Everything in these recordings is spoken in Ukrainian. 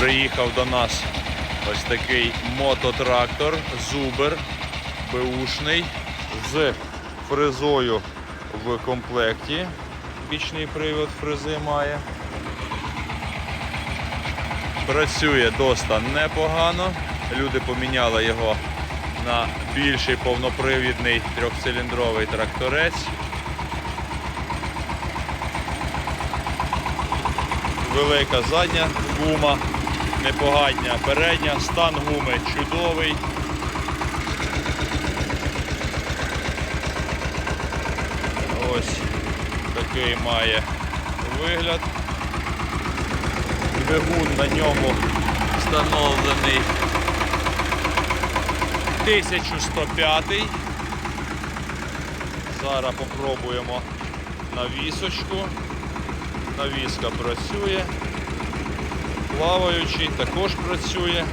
Приїхав до нас ось такий мототрактор Зубер Бушний з фрезою в комплекті. Бічний привод фрези має. Працює доста непогано. Люди поміняли його на більший повнопривідний трьохциліндровий тракторець. Велика задня гума, непогання передня, стан гуми чудовий. Ось такий має вигляд. Двигун на ньому встановлений 1105. Зараз попробуємо навісочку. Навіска працює. Плаваючий також працює.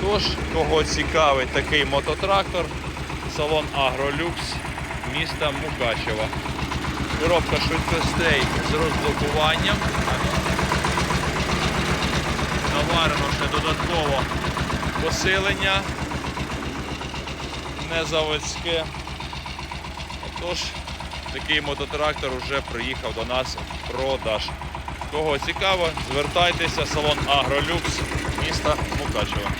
Тож, кого цікавить такий мототрактор, салон Агролюкс міста Мукачева. Коробка швидкостей з розблокуванням. Наварено ще додатково посилення незаводське. Тож, такий мототрактор вже приїхав до нас в продаж. Кого цікаво, звертайтеся, салон Агролюкс міста Мукачева.